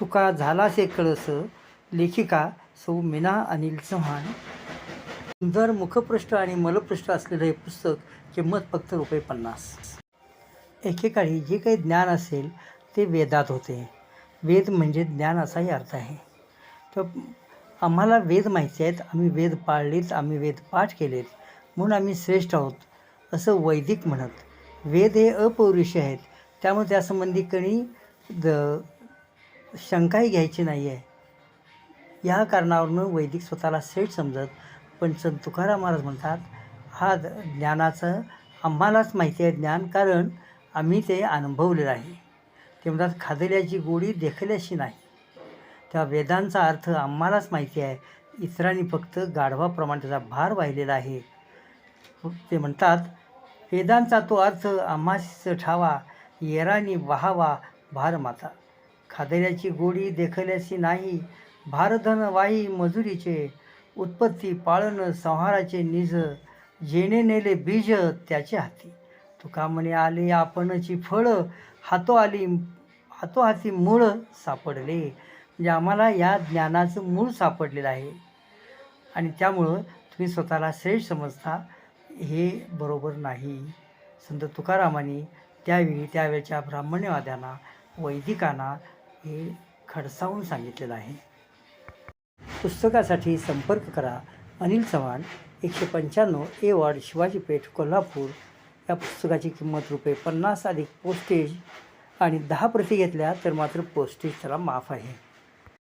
तुका झालासे कळस लेखिका सौ मीना अनिल चव्हाण. सुंदर मुखपृष्ठ आणि मलपृष्ठ असलेलं हे पुस्तक किंमत फक्त रुपये पन्नास. एकेकाळी जे काही ज्ञान असेल ते वेदात होते. वेद म्हणजे ज्ञान असाही अर्थ आहे. तर आम्हाला वेद माहिती आहेत आम्ही वेद पाळलेत आम्ही वेद पाठ केलेत म्हणून आम्ही श्रेष्ठ आहोत असं वैदिक म्हणत. वेद हे अपौरुषी आहेत त्यामुळे त्यासंबंधी कणी द शंकाही घ्यायची नाही आहे या कारणावरून वैदिक स्वतःला सेट समजत पण संत तुकाराम महाराज म्हणतात हा द- ज्ञानाचं आम्हालाच माहिती आहे ज्ञान कारण आम्ही ते अनुभवलेलं आहे. ते म्हणतात खादल्याची गोडी देखल्याशी नाही. त्या वेदांचा अर्थ आम्हालाच माहिती आहे. इतरांनी फक्त गाढवाप्रमाणे त्याचा भार वाहिलेला आहे. ते म्हणतात वेदांचा तो अर्थ आम्हास ठावा येरानी वहावा भार माता. खादल्याची गोडी देखल्याशी नाही भारधन वाही मजुरीचे उत्पत्ती पाळण संहाराचे निज जेणे नेले बीज त्याचे हाती. तुका म्हणे आले आपणची फळं हातो आली हातो हाती मूळ सापडले म्हणजे आम्हाला या ज्ञानाचं मूळ सापडलेलं आहे. आणि त्यामुळं तुम्ही स्वतःला श्रेष्ठ समजता हे बरोबर नाही. संत तुकारामांनी त्यावेळी त्यावेळच्या ब्राह्मण्यवाद्यांना वैदिकांना हे खडसावून सांगितलेलं आहे. पुस्तकासाठी संपर्क करा. अनिल चव्हाण एकशे पंच्याण्णव ए वॉर्ड शिवाजी पेठ कोल्हापूर. या पुस्तकाची किंमत रुपये पन्नास अधिक पोस्टेज आणि दहा प्रती घेतल्या तर मात्र पोस्टेज त्याला माफ आहे.